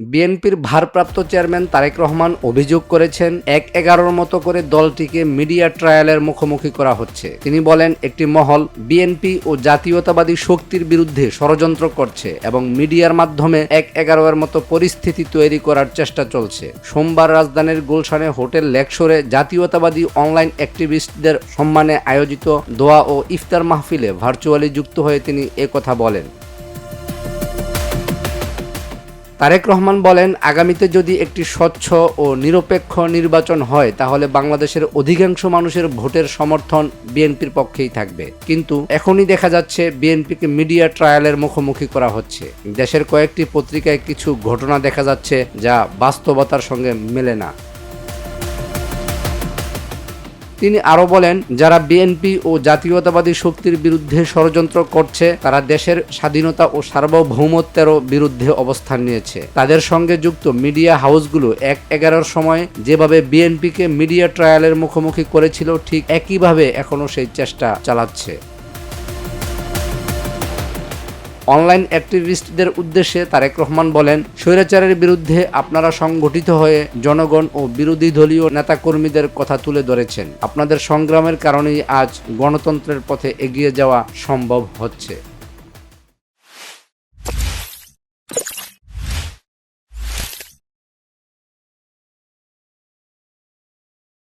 বিএনপির ভারপ্রাপ্ত চেয়ারম্যান তারেক রহমান অভিযোগ করেছেন, এক এগারোর মতো করে দলটিকে মিডিয়া ট্রায়ালের মুখোমুখি করা হচ্ছে। তিনি বলেন, একটি মহল বিএনপি ও জাতীয়তাবাদী শক্তির বিরুদ্ধে ষড়যন্ত্র করছে এবং মিডিয়ার মাধ্যমে এক এগারোর মতো পরিস্থিতি তৈরি করার চেষ্টা চলছে। সোমবার রাজধানীর গুলশানে হোটেল লেকশোরে জাতীয়তাবাদী অনলাইন অ্যাক্টিভিস্টদের সম্মানে আয়োজিত দোয়া ও ইফতার মাহফিলে ভার্চুয়ালি যুক্ত হয়ে তিনি একথা বলেন। তারেক রহমান বলেন, আগামীতে যদি একটি স্বচ্ছ ও নিরপেক্ষ নির্বাচন হয়, তাহলে বাংলাদেশের অধিকাংশ মানুষের ভোটের সমর্থন বিএনপির পক্ষেই থাকবে। কিন্তু এখনই দেখা যাচ্ছে বিএনপিকে মিডিয়া ট্রায়ালের মুখোমুখি করা হচ্ছে। দেশের কয়েকটি পত্রিকায় কিছু ঘটনা দেখা যাচ্ছে যা বাস্তবতার সঙ্গে মেলে না। তিনি আরও বলেন, যারা বিএনপি ও জাতীয়তাবাদী শক্তির বিরুদ্ধে ষড়যন্ত্র করছে, তারা দেশের স্বাধীনতা ও সার্বভৌমত্বেরও বিরুদ্ধে অবস্থান নিয়েছে। তাদের সঙ্গে যুক্ত মিডিয়া হাউসগুলো এক এগারোর সময় যেভাবে বিএনপিকে মিডিয়া ট্রায়ালের মুখোমুখি করেছিল, ঠিক একইভাবে এখনও সেই চেষ্টা চালাচ্ছে। অনলাইন অ্যাক্টিভিস্টদের উদ্দেশ্যে তারেক রহমান বলেন, স্বৈরাচারের বিরুদ্ধে আপনারা সংগঠিত হয়ে জনগণ ও বিরোধী দলীয় নেতাকর্মীদের কথা তুলে ধরেছেন। আপনাদের সংগ্রামের কারণেই আজ গণতন্ত্রের পথে এগিয়ে যাওয়া সম্ভব হচ্ছে।